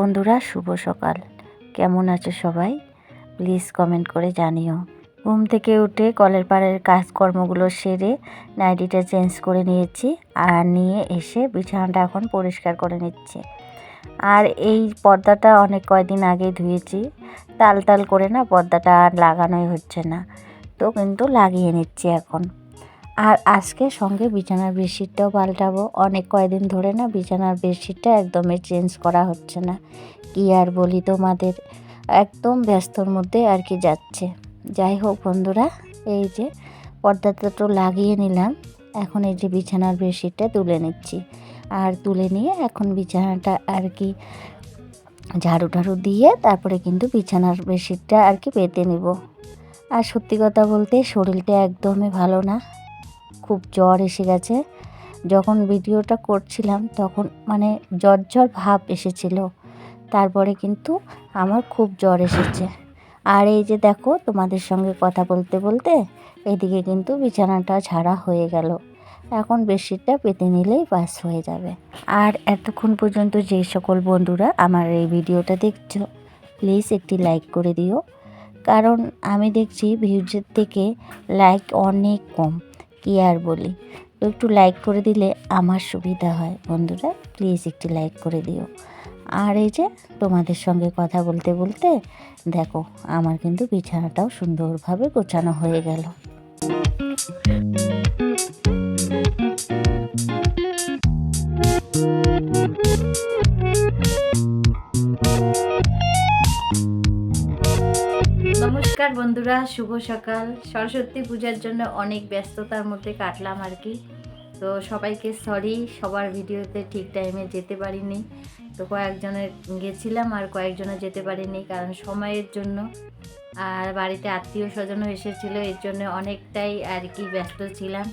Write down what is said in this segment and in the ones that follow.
বন্ধুরা শুভ সকাল। কেমন আছো সবাই? প্লিজ কমেন্ট করে জানিও। ঘুম থেকে উঠে কলের পাড়ের কাজকর্মগুলো সেরে নাইটিটা চেঞ্জ করে নিয়েছি আর নিয়ে এসে বিছানাটা এখন পরিষ্কার করে নিচ্ছি। আর এই পর্দাটা অনেক কয়দিন আগে ধুয়েছি। তাল তাল করে না পর্দাটা আর লাগানোই হচ্ছে না। তো কিন্তু লাগিয়ে নিচ্ছি এখন। আর আজকে সঙ্গে বিছানার বেডশিটটাও পাল্টাবো। অনেক কয়দিন ধরে না বিছানার বেডশিটটা একদমই চেঞ্জ করা হচ্ছে না। কি আর বলি তোমাদের? একদম ব্যস্তর মধ্যে আর কি যাচ্ছে। যাই হোক বন্ধুরা, এই যে পর্দাটা তো লাগিয়ে নিলাম, এখন এই যে বিছানার বেডশিটটা তুলে নিচ্ছি। আর তুলে নিয়ে এখন বিছানাটা আর কি ঝাড়ু ঠাড়ু দিয়ে তারপরে কিন্তু বিছানার বেডশিটটা আর কি পেতে নিব। আর সত্যি কথা বলতে শরীরটা একদমই ভালো না, খুব জ্বর এসে গেছে। যখন ভিডিওটা করছিলাম তখন মানে জ্বর জ্বর ভাব এসেছিল, তারপরে কিন্তু আমার খুব জ্বর এসেছে। আর এই যে দেখো, তোমাদের সঙ্গে কথা বলতে বলতে এদিকে কিন্তু বিছানাটা ঝাড়া হয়ে গেল। এখন বেডশিটটা পেতে নিলেই বাস হয়ে যাবে। আর এতক্ষণ পর্যন্ত যে সকল বন্ধুরা আমার এই ভিডিওটা দেখছ প্লিজ একটি লাইক করে দিও। কারণ আমি দেখছি ভিউজের থেকে লাইক অনেক কম, কী আর বলি? তো একটু লাইক করে দিলে আমার সুবিধা হয়। বন্ধুরা প্লিজ একটি লাইক করে দিও। আর এই যে তোমাদের সঙ্গে কথা বলতে বলতে, দেখো, আমার কিন্তু বিছানাটাও সুন্দরভাবে গোছানো হয়ে গেল। নমস্কার বন্ধুরা, শুভ সকাল। সরস্বতী পূজার জন্য অনেক ব্যস্ততার মধ্যে কাটলাম আর কি। তো সবাইকে সরি সবার ভিডিওতে ঠিক টাইমে যেতে পারিনি। তো কয়েকজনের গেছিলাম আর কয়েকজনে যেতে পারিনি কারণ সময়ের জন্য। আর বাড়িতে আত্মীয় স্বজনও এসেছিল, এর জন্য অনেকটাই আর কি ব্যস্ত ছিলাম।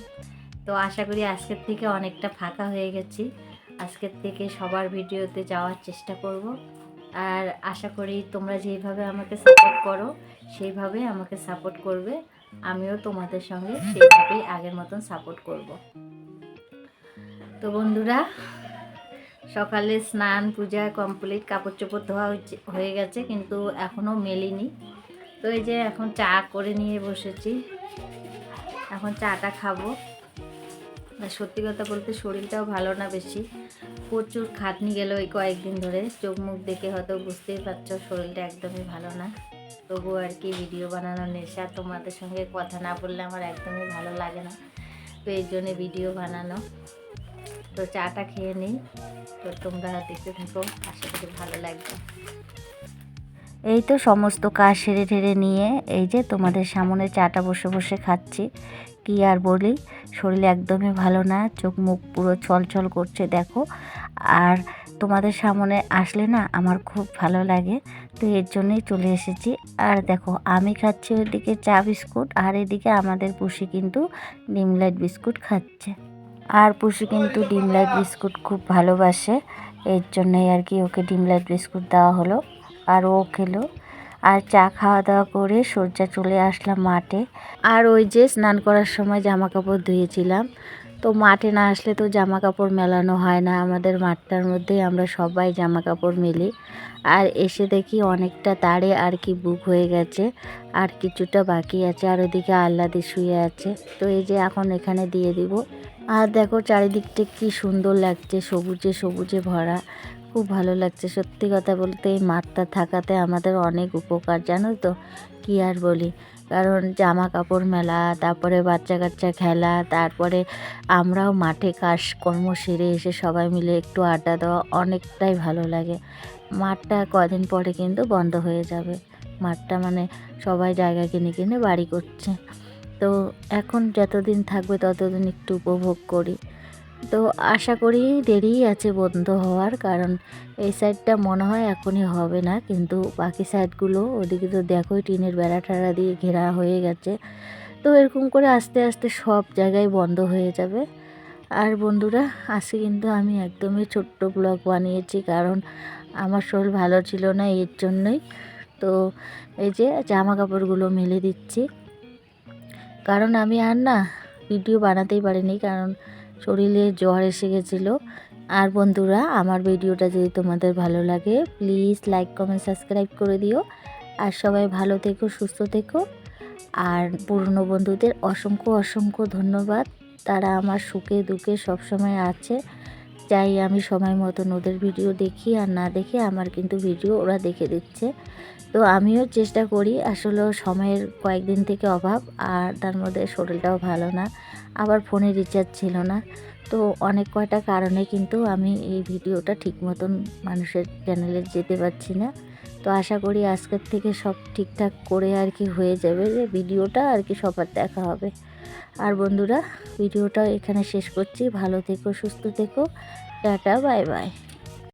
তো আশা করি আজকের থেকে অনেকটা ফাঁকা হয়ে গেছি। আজকের থেকে সবার ভিডিওতে যাওয়ার চেষ্টা করব। আর আশা করি তোমরা যেভাবে আমাকে সাপোর্ট করো, সেইভাবে আমাকে সাপোর্ট করবে। আমিও তোমাদের সঙ্গে সেইভাবেই আগের মতন সাপোর্ট করব। তো বন্ধুরা, সকালে স্নান, পূজা কমপ্লিট কাপড় চোপড় ধোয়া হয়ে গেছে, কিন্তু এখনও মেলিনি। তো এই যে এখন চা করে নিয়ে বসেছি। এখন চাটা খাব। সত্যি কথা বলতে শরীরটাও ভালো না বেশি। প্রচুর খাটনি গেল ওই কয়েকদিন ধরে। চোখ মুখ দেখে হয়তো বুঝতেই পারছ, শরীরটা একদমই ভালো না। তবু আর কি ভিডিও বানানোর নেশা। তোমাদের সঙ্গে কথা না বললে আমার একদমই ভালো লাগে না। তো এই জন্যে ভিডিও বানানো। তো চাটা খেয়ে নিই। তো তোমরা দেখতে থাকো, আশা করি ভালো লাগবে। এই তো সমস্ত কাজ সেরে ঠেরে নিয়ে, এই যে তোমাদের সামনে চাটা বসে বসে খাচ্ছি। কি আর বলি, শরীর একদমই ভালো না, চোখ মুখ পুরো ছলছল করছে, দেখো। আর তোমাদের সামনে আসলে না আমার খুব ভালো লাগে, তো এর জন্যই চলে এসেছি। আর দেখো, আমি খাচ্ছি ওইদিকে চা বিস্কুট, আর এদিকে আমাদের পুষি কিন্তু ডিম লাইট বিস্কুট খাচ্ছে। আর পুষি কিন্তু ডিম লাইট বিস্কুট খুব ভালোবাসে। এর জন্যই আর কি ওকে ডিম লাইট বিস্কুট দেওয়া হলো আর ও খেলো। আর চা খাওয়া দাওয়া করে সজ্জা চলে আসলাম মাঠে। আর ওই যে স্নান করার সময় জামা কাপড় ধুয়েছিলাম। তো মাঠে না আসলে তো জামা কাপড় মেলানো হয় না। আমাদের মাঠটার মধ্যেই আমরা সবাই জামা কাপড় মেলি। আর এসে দেখি অনেকটা তারে আর কি বুক হয়ে গেছে। আর কিছুটা বাকি আছে আর ওদিকে আল্লাদি শুয়ে আছে। তো এই যে এখন এখানে দিয়ে দিব। আর দেখো চারিদিকটা কি সুন্দর লাগছে সবুজে সবুজে ভরা। খুব ভালো লাগছে। সত্যি কথা বলতে এই মাঠটা থাকাতে আমাদের অনেক উপকার, জানো তো? কি আর বলি? কারণ জামা কাপড় মেলা, তারপরে বাচ্চা কাচ্চা খেলা, তারপরে আমরাও মাঠে কাজকর্ম সেরে এসে সবাই মিলে একটু আড্ডা দেওয়া অনেকটাই ভালো লাগে। মাঠটা কদিন পরে কিন্তু বন্ধ হয়ে যাবে। মাঠটা মানে সবাই জায়গা কিনে কিনে বাড়ি করছে। তো এখন যতদিন থাকবে ততদিন একটু উপভোগ করি। তো আশা করি দেরি আছে বন্ধ হওয়ার, কারণ এই সাইডটা মনে হয় এখনই হবে না। কিন্তু বাকি সাইডগুলো ওদিকে তো দেখোই টিনের বেড়া টেড়া দিয়ে ঘেরা হয়ে গেছে। তো এরকম করে আস্তে আস্তে সব জায়গায় বন্ধ হয়ে যাবে। আর বন্ধুরা, আজকে কিন্তু আমি একদমই ছোট্ট ব্লগ বানিয়েছি, কারণ আমার শরীর ভালো ছিল না এর জন্যই। তো এই যে জামা কাপড়গুলো মেলে দিচ্ছি। কারণ আমি আর না ভিডিও বানাতেই পারিনি, কারণ শরীরে জ্বর এসে গেছিল। আর বন্ধুরা, আমার ভিডিওটা যদি তোমাদের ভালো লাগে প্লিজ লাইক কমেন্ট সাবস্ক্রাইব করে দিও। আর সবাই ভালো থেকো, সুস্থ থেকো। আর পুরনো বন্ধুদের অসংখ্য অসংখ্য ধন্যবাদ। তারা আমার সুখে, দুঃখে সবসময় আছে। চাই আমি সময় মতন ওদের ভিডিও দেখি আর না দেখে আমার কিন্তু ভিডিও ওরা দেখে দিচ্ছে। তো আমিও চেষ্টা করি আসলে সময়ের কয়েকদিন থেকে অভাব আর তার মধ্যে শরীরটাও ভালো না, আবার ফোনে রিচার্জ ছিল না। তো অনেক কয়টা কারণে কিন্তু আমি এই ভিডিওটা ঠিক মতন মানুষের চ্যানেলে যেতে পারছি না। তো আশা করি আজকের থেকে সব ঠিকঠাক করে আর কি হয়ে যাবে যে ভিডিওটা আর কি সবার দেখা হবে। আর বন্ধুরা, ভিডিওটা এখানে শেষ করছি। ভালো থেকো, সুস্থ থেকো। Tata, bye bye.